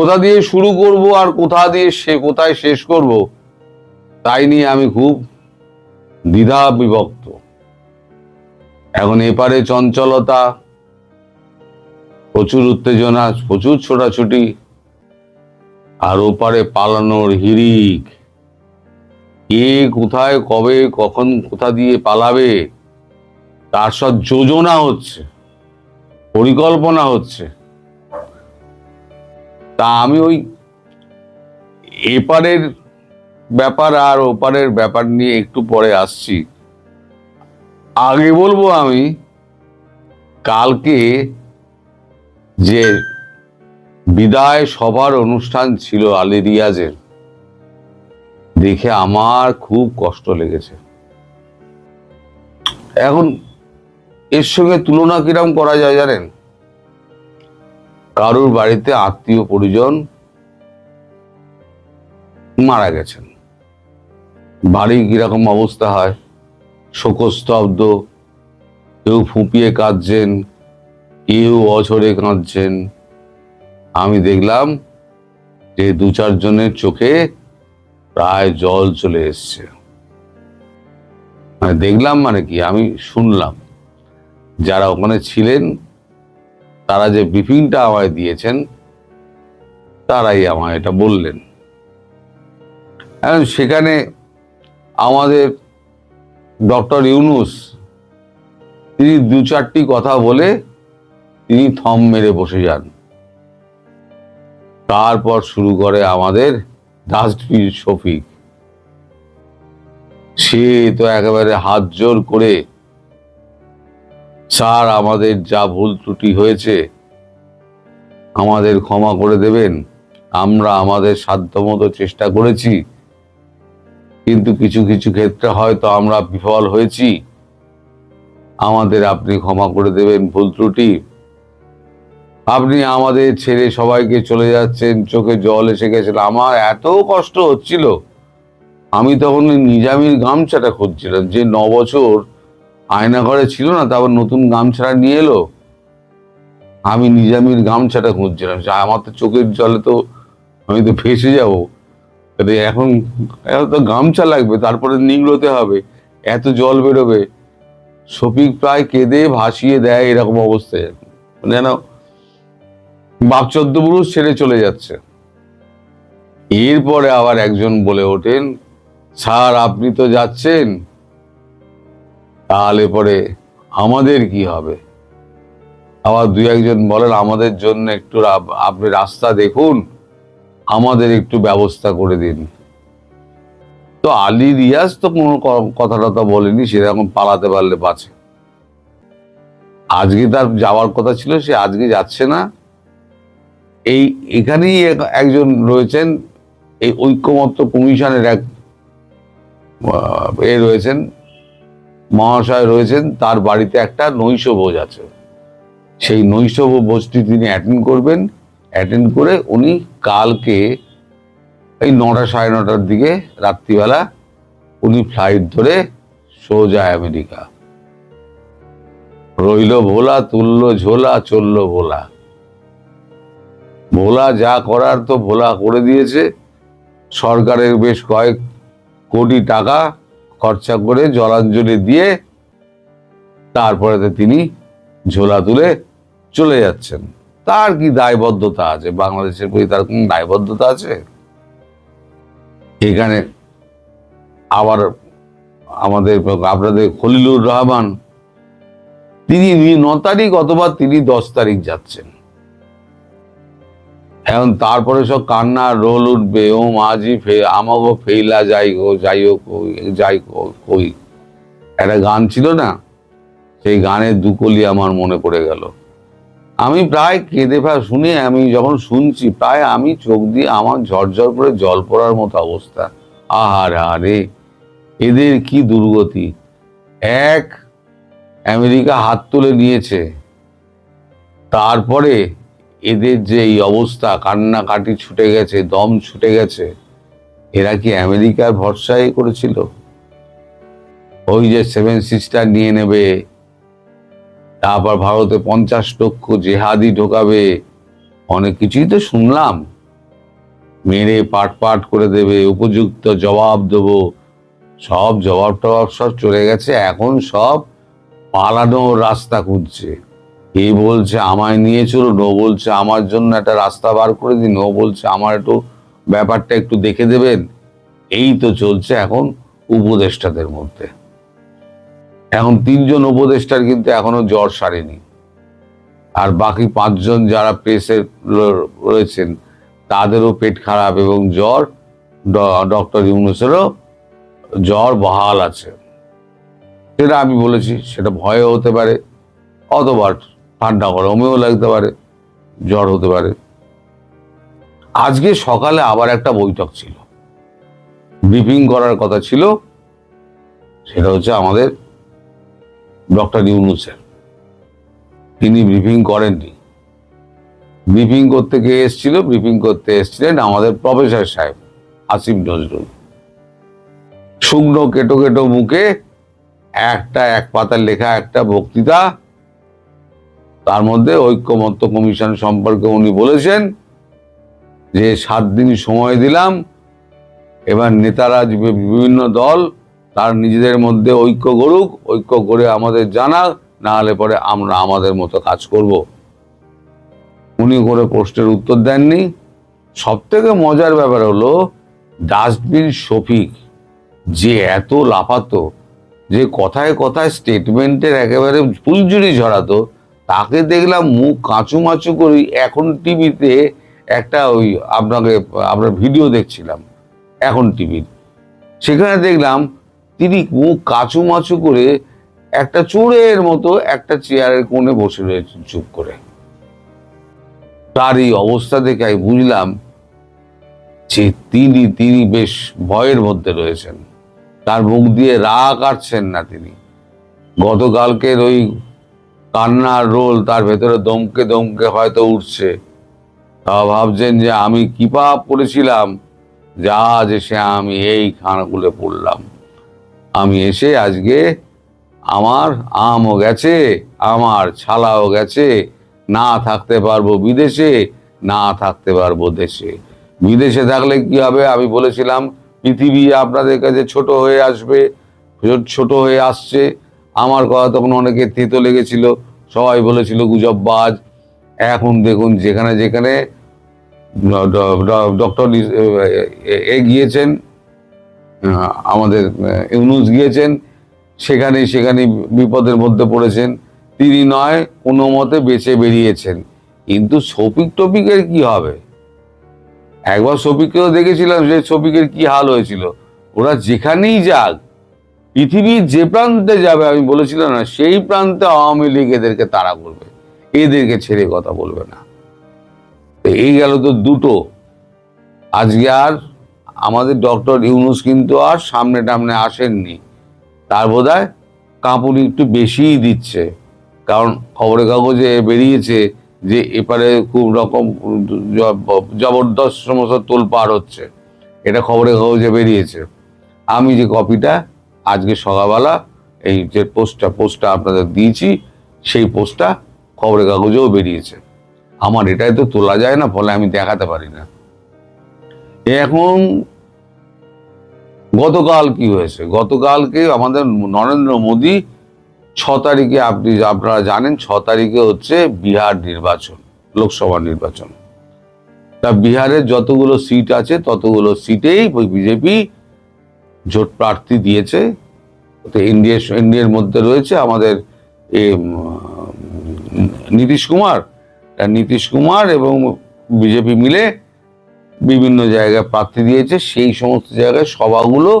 কোথা দিয়ে শুরু করব আর কোথা দিয়ে সে কোথায় শেষ করব, তাই নিয়ে আমি খুব দ্বিধা বিভক্ত। এখন এপারে চঞ্চলতা, প্রচুর উত্তেজনা, প্রচুর ছোটাছুটি, আর ওপারে পালানোর হিরিক কে কোথায়, কবে, কখন, কোথা দিয়ে পালাবে, তার সব যোজনা হচ্ছে, পরিকল্পনা হচ্ছে। তা আমি ওই এপারের ব্যাপার আর ওপারের ব্যাপার নিয়ে একটু পরে আসছি। আগে বলব আমি, কালকে যে বিদায় সভার অনুষ্ঠান ছিল আলী রিয়াজের দেখে আমার খুব কষ্ট লেগেছে। এখন এর সঙ্গে তুলনা কিরম করা যায় জানেন? কারুর বাড়িতে আত্মীয় পরিজন মারা গেছেন। বাড়ি কীরকম অবস্থা হয়? শোকস্তব্ধ, কেউ ফুঁপিয়ে কাঁদছেন, কেউ অঝরে কাঁদছেন। আমি দেখলাম যে দু চারজনের চোখে প্রায় জল চলে এসছে। মানে দেখলাম মানে কি? আমি শুনলাম। যারা ওখানে ছিলেন তারা যে ব্রিফিংটা আমায় দিয়েছেন, তারাই আমায় এটা বললেন। এখন সেখানে আমাদের ডক্টর ইউনুস, তিনি দু চারটি কথা বলে তিনি থম মেরে বসে যান। তারপর শুরু করে আমাদের ডাস্টবিন শফিক। সে তো একেবারে হাত জোর করে স্যার, আমাদের যা ভুল ত্রুটি হয়েছে, আমাদের ক্ষমা করে দেবেন। আমরা আমাদের সাধ্যমতো চেষ্টা করেছি। কিন্তু কিছু কিছু ক্ষেত্রে হয়তো আমরা বিফল হয়েছি। আমাদের আপনি ক্ষমা করে দেবেন ভুল ত্রুটি। আপনি আমাদের ছেড়ে সবাইকে চলে যাচ্ছেন, চোখে জল এসে গেছিল। আমার এত কষ্ট হচ্ছিল। আমি তখন নিজামির গামছাটা খুঁজছিলাম যে ন বছর আয়না ঘরে ছিল না, তারপর নতুন গামছাটা নিয়ে এলো। আমি নিজামির গামছাটা খুঁজছিলাম আমার তো চোখের জলে তো আমি তো ফেসে যাব। এখন এখন তো গামছা লাগবে, তারপরে নিংড়োতে হবে, এত জল বেরোবে। শফিক প্রায় কেঁদে ভাসিয়ে দেয় এরকম অবস্থায়। মানে যেন বাপ চোদ্দ পুরুষ ছেড়ে চলে যাচ্ছে। এরপরে আবার একজন বলে ওঠেন, স্যার, আপনি তো যাচ্ছেন। তাহলে পরে আমাদের কি হবে? আবার দুই একজন বলেন, আমাদের জন্য একটু আপনি রাস্তা দেখুন, আমাদের একটু ব্যবস্থা করে দিন। তো আলী রিয়াজ তো কোনো ক- কথা টথা বলেনি সেরকম পালাতে পারলে বাঁচে। আজকে তার যাওয়ার কথা ছিল, সে আজকে যাচ্ছে না। এই, এখানেই এক- একজন রয়েছেন, এই ঐক্যমত্য কমিশনের এক এ রয়েছেন মহাশয় রয়েছেন, তার বাড়িতে একটা নৈশ ভোজ আছে। সেই নৈশ ভোজটি তিনি অ্যাটেন্ড করবেন। অ্যাটেন্ড করে উনি কালকে এই নটা সাড়ে নটার দিকে রাত্রিবেলা উনি ফ্লাইট ধরে সোজা আমেরিকা। রইল ভোলা, তুললো ঝোলা, চলল ভোলা। ভোলা যা করার তো ভোলা করে দিয়েছে। সরকারের বেশ কয়েক কোটি টাকা খরচা করে জলাঞ্জলি দিয়ে তারপরে তিনি ঝোলা তুলে চলে যাচ্ছেন। তার কি দায়বদ্ধতা আছে? বাংলাদেশের প্রতি তার কোন দায়বদ্ধতা আছে? এখানে আবার আমাদের আপনাদের খলিলুর রহমান, তিনি ন তারিখ অথবা তিনি দশ তারিখ যাচ্ছেন। এখন তারপরে সব কান্না, রোল উঠবে, ও মাঝি ফে, আমাগো ফেইলা যাই গো, যাই হোক যাই কই। একটা গান ছিল না, সেই গানের দুকলি আমার মনে পড়ে গেল। আমি প্রায় কেঁদে ফেলা, শুনে আমি যখন শুনছি, প্রায় আমি চোখ দিয়ে আমার ঝরঝর করে জল পড়ার মতো অবস্থা। আহার আরে এদের কি দুর্গতি। এক আমেরিকা হাত তুলে নিয়েছে। তারপরে এদের যে এই অবস্থা, কান্নাকাটি ছুটে গেছে, দম ছুটে গেছে, এরা কি আমেরিকার ভরসায় করেছিল? ওই যে সেভেন সিস্টার নিয়ে নেবে, তারপর ভারতে পঞ্চাশ লক্ষ জেহাদি ঢোকাবে, অনেক কিছুই তো শুনলাম। মেরে পাট পাট করে দেবে, উপযুক্ত জবাব দেবো, সব জবাব টবাব সব চলে গেছে, এখন সব পালানোর রাস্তা খুঁজছে। এ বলছে, আমায় নিয়ে চলুন ও বলছে, আমার জন্য একটা রাস্তা বার করে দিন, ও বলছে, আমার একটু ব্যাপারটা একটু দেখে দেবেন। এই তো চলছে এখন উপদেষ্টাদের মধ্যে। এখন তিনজন উপদেষ্টার কিন্তু এখনও জ্বর সারেনি। আর বাকি পাঁচজন যারা প্রেসে রয়েছেন, তাদেরও পেট খারাপ এবং জ্বর। ডক্টর ইউনুসেরও জ্বর বহাল আছে। সেটা আমি বলেছি, সেটা ভয়ও হতে পারে অথবা ঠান্ডা গরমেও লাগতে পারে, জ্বর হতে পারে। আজকে সকালে আবার একটা বৈঠক ছিল। ব্রিফিং করার কথা ছিল, সেটা হচ্ছে আমাদের ডক্টর ইউনুসের তিনি ব্রিফিং করেননি। ব্রিফিং করতে কে এসেছিল? ব্রিফিং করতে এসেছিলেন আমাদের প্রফেসর সাহেব, আসিফ নজরুল। শুকনো কেটো কেটো মুখে একটা এক পাতার লেখা, একটা বক্তৃতা তার মধ্যে ঐক্যমত্য কমিশন সম্পর্কে উনি বলেছেন যে সাত দিন সময় দিলাম, এবার নেতারা বিভিন্ন দল, তার নিজেদের মধ্যে ঐক্য গড়ুক, ঐক্য করে আমাদের জানাক, না হলে পরে আমরা আমাদের মতো কাজ করব। উনি করে প্রশ্নের উত্তর দেননি। সব থেকে মজার ব্যাপার হলো, ডাস্টবিন শফিক যে এত লাফাতো, যে কথায় কথায় স্টেটমেন্টের একেবারে ফুলঝুরি ঝরাতো তাকে দেখলাম মুখ কাঁচু মাচু করি এখন টিভিতে একটা ওই আপনাকে আমরা ভিডিও দেখছিলাম, এখন টিভির সেখানে দেখলাম তিনি মুখ কাচু মাচু করে একটা চোরের মতো একটা চেয়ারের কোণে বসে রয়েছেন চুপ করে। তার এই অবস্থা দেখে আমি বুঝলাম যে তিনি তিনি বেশ ভয়ের মধ্যে রয়েছেন। তার মুখ দিয়ে রাগ কাটছেন না তিনি। গতকালকের ওই কান্নার রোল তার ভেতরে দমকে দমকে হয়তো উঠছে। তা ভাবছেন যে আমি কি পাপ করেছিলাম, যা যে সে আমি এই খানাগুলো পড়লাম। আমি এসে আজকে আমার আমও গেছে, আমার ছালাও গেছে, না থাকতে পারব বিদেশে, না থাকতে পারব দেশে। বিদেশে থাকলে কি হবে? আমি বলেছিলাম, পৃথিবী আপনাদের কাছে ছোট হয়ে আসবে, ছোট হয়ে আসছে। আমার কথা তখন অনেকে তেতো লেগেছিল, সবাই বলেছিল, গুজববাজ। এখন দেখুন, যেখানে যেখানে ডক্টর এ গিয়েছেন আমাদের ইউনুস গিয়েছেন সেখানে সেখানে বিপদের মধ্যে পড়েছেন। তিনি নয়, কোনো মতে বেঁচে বেরিয়েছেন। কিন্তু শফিক টপিকের কি হবে? একবার শফিককেও দেখেছিলাম যে শফিকের কি হাল হয়েছিল। ওরা যেখানেই যাক পৃথিবীর যে প্রান্তে যাবে, আমি বলেছিলাম না, সেই প্রান্তে আওয়ামী লীগ এদেরকে তাড়া করবে। এদেরকে ছেড়ে কথা বলবে না। এই গেল তো দুটো। আজকে আর আমাদের ডক্টর ইউনুস কিন্তু আর সামনে টামনে আসেননি। তার বোধ হয় কাঁপুনি একটু বেশিই দিচ্ছে। কারণ খবরের কাগজে বেরিয়েছে যে এপারে খুব রকম জবরদস্ত সমস্ত তোল পার হচ্ছে। এটা খবরের কাগজে বেরিয়েছে। আমি যে কপিটা আজকে সকালবেলা এই যে পোস্টটা পোস্টটা আপনাদের দিয়েছি, সেই পোস্টটা খবরের কাগজেও বেরিয়েছে। আমার এটাই তো তোলা যায় না, ফলে আমি দেখাতে পারি না। এখন গতকাল কি হয়েছে? গতকালকে আমাদের নরেন্দ্র মোদী ছ তারিখে আপনি আপনারা জানেন, ছ তারিখে হচ্ছে বিহার নির্বাচন, লোকসভা নির্বাচন। তা বিহারের যতগুলো সিট আছে, ততগুলো সিটেই বিজেপি জোট প্রার্থী দিয়েছে ইন্ডিয়া, ইন্ডিয়ার মধ্যে রয়েছে আমাদের নীতিশ কুমার। নীতিশ কুমার এবং বিজেপি মিলে বিভিন্ন জায়গায় প্রার্থী দিয়েছে, সেই সমস্ত জায়গায় সভাগুলো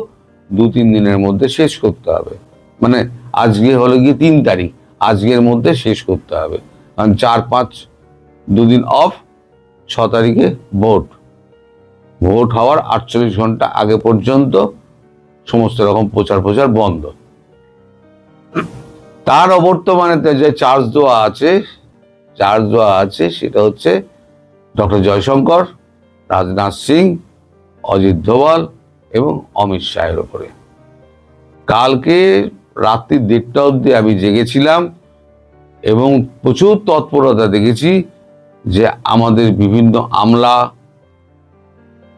দু, তিন দিনের মধ্যে শেষ করতে হবে। মানে আজকে হলো গিয়ে তিন তারিখ, আজকের মধ্যে শেষ করতে হবে। কারণ চার, পাঁচ দুদিন অফ, ছ তারিখে ভোট। ভোট হওয়ার আটচল্লিশ ঘণ্টা আগে পর্যন্ত সমস্ত রকম প্রচার প্রচার বন্ধ। তার অবর্তমানে যে চার্জ দেওয়া আছে, চার্জ দেওয়া আছে সেটা হচ্ছে ডক্টর জয়শঙ্কর, রাজনাথ সিং, অজিত দোভাল এবং অমিত শাহের ওপরে। কালকে রাত্রি দেড়টা অবধি আমি জেগেছিলাম এবং প্রচুর তৎপরতা দেখেছি যে আমাদের বিভিন্ন আমলা,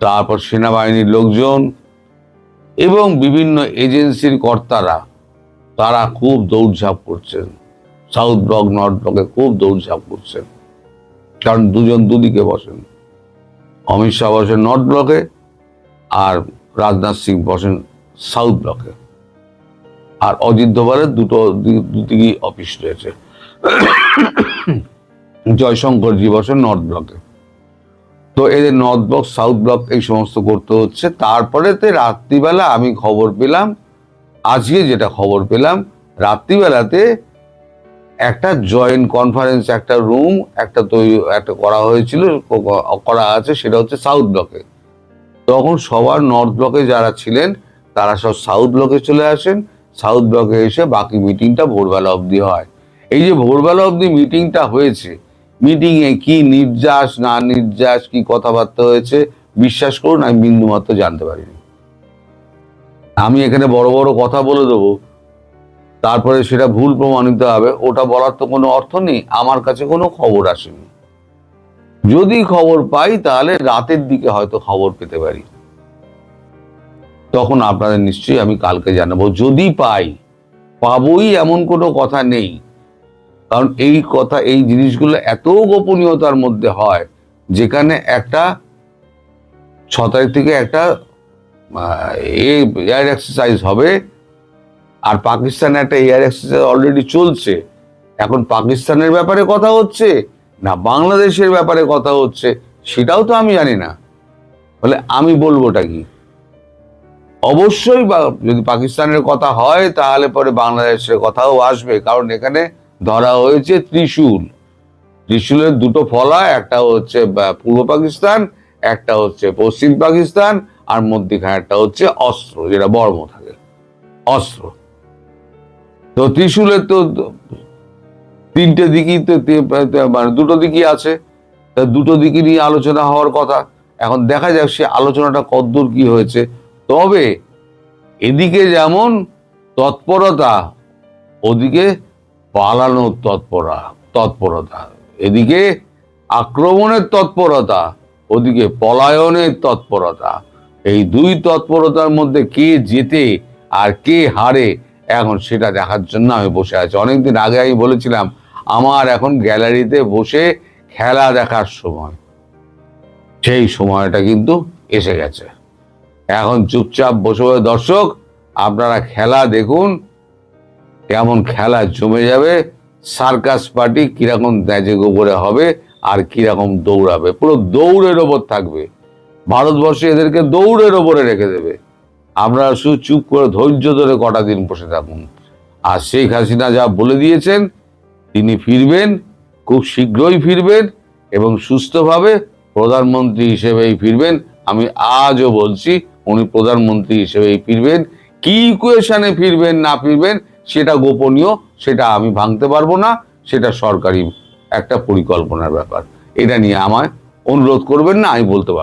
তারপর সেনাবাহিনীর লোকজন এবং বিভিন্ন এজেন্সির কর্তারা, তারা খুব দৌড়ঝাঁপ করছেন। সাউথ ব্লক, নর্থ ব্লকে খুব দৌড়ঝাঁপ করছেন। কারণ দুজন দুদিকে বসেন। অমিত শাহ বসেন নর্থ ব্লকে আর রাজনাথ সিং বসেন সাউথ ব্লকে। আর অজিত দোভালের দুটো দুদিকেই অফিস রয়েছে। জয়শঙ্করজি বসেন নর্থ ব্লকে। তো এদের নর্থ ব্লক সাউথ ব্লক এই সমস্ত করতে হচ্ছে। তারপরেতে রাত্রিবেলা আমি খবর পেলাম, আজকে যেটা খবর পেলাম, রাত্রিবেলাতে একটা জয়েন্ট কনফারেন্স একটা রুম একটা তৈরি, একটা করা হয়েছিল, করা আছে, সেটা হচ্ছে সাউথ ব্লকে তখন সবার নর্থ ব্লকে যারা ছিলেন, তারা সব সাউথ ব্লকে চলে আসেন। সাউথ ব্লকে এসে বাকি মিটিংটা ভোরবেলা অবধি হয়। এই যে ভোরবেলা অবধি মিটিংটা হয়েছে মিটিংয়ে কি নির্যাস, না নির্যাস, কি কথাবার্তা হয়েছে, বিশ্বাস করুন, আমি বিন্দুমাত্র জানতে পারিনি। আমি এখানে বড় বড় কথা বলে দেবো, তারপরে সেটা ভুল প্রমাণিত হবে, ওটা বলার তো কোনো অর্থ নেই, আমার কাছে কোনো খবর আসেনি। যদি খবর পাই, তাহলে রাতের দিকে হয়তো খবর পেতে পারি। তখন আপনাদের নিশ্চয়ই আমি কালকে জানাব, যদি পাই, পাবই এমন কোনো কথা নেই। কারণ এই কথা, এই জিনিসগুলো এত গোপনীয়তার মধ্যে হয়, যেখানে একটা ছ তারিখ থেকে একটা এয়ার এক্সারসাইজ হবে, আর পাকিস্তানে একটা এয়ার এক্সারসাইজ অলরেডি চলছে। এখন পাকিস্তানের ব্যাপারে কথা হচ্ছে, না বাংলাদেশের ব্যাপারে কথা হচ্ছে, সেটাও তো আমি জানি না। বলে আমি বলবোটা কি? অবশ্যই যদি পাকিস্তানের কথা হয়, তাহলে পরে বাংলাদেশের কথাও আসবে, কারণ এখানে ধরা হয়েছে ত্রিশূল। ত্রিশূলের দুটো ফলা একটা হচ্ছে পূর্ব পাকিস্তান, একটা হচ্ছে পশ্চিম পাকিস্তান, আর মধ্যিখানে একটা হচ্ছে অস্ত্র, যেটা বর্ম থাকে। অস্ত্র। তো ত্রিশূলের তো তিনটে দিকই তো মানে দুটো দিকই আছে। তা দুটো দিকই নিয়ে আলোচনা হওয়ার কথা। এখন দেখা যাক সে আলোচনাটা কদ্দূর কি হয়েছে। তবে এদিকে যেমন তৎপরতা, ওদিকে পালানোর তৎপরা তৎপরতা। এদিকে আক্রমণের তৎপরতা, ওদিকে পলায়নের তৎপরতা। এই দুই তৎপরতার মধ্যে কে জেতে আর কে হারে, এখন সেটা দেখার জন্য আমি বসে আছি। অনেকদিন আগে আমি বলেছিলাম, আমার এখন গ্যালারিতে বসে খেলা দেখার সময়। সেই সময়টা কিন্তু এসে গেছে। এখন চুপচাপ বসে বসে দর্শক, আপনারা খেলা দেখুন কেমন খেলা জমে যাবে, সার্কাস পার্টি কীরকম ন্যাজে গোবরে হবে আর কীরকম দৌড়াবে। পুরো দৌড়ের ওপর থাকবে। ভারতবর্ষে এদেরকে দৌড়ের ওপরে রেখে দেবে। আপনারা শুধু চুপ করে ধৈর্য ধরে কটা দিন বসে থাকুন। আর শেখ হাসিনা যা বলে দিয়েছেন, তিনি ফিরবেন, খুব শীঘ্রই ফিরবেন এবং সুস্থভাবে প্রধানমন্ত্রী হিসেবেই ফিরবেন। আমি আজও বলছি, উনি প্রধানমন্ত্রী হিসেবেই ফিরবেন। কি ইকুয়েশনে ফিরবেন, না ফিরবেন সেটা গোপনীয়, সেটা আমি ভাঙতে পারব না, সেটা সরকারি একটা পরিকল্পনার ব্যাপার। এটা নিয়ে আমায় অনুরোধ করবেন না, আমি বলতে পারব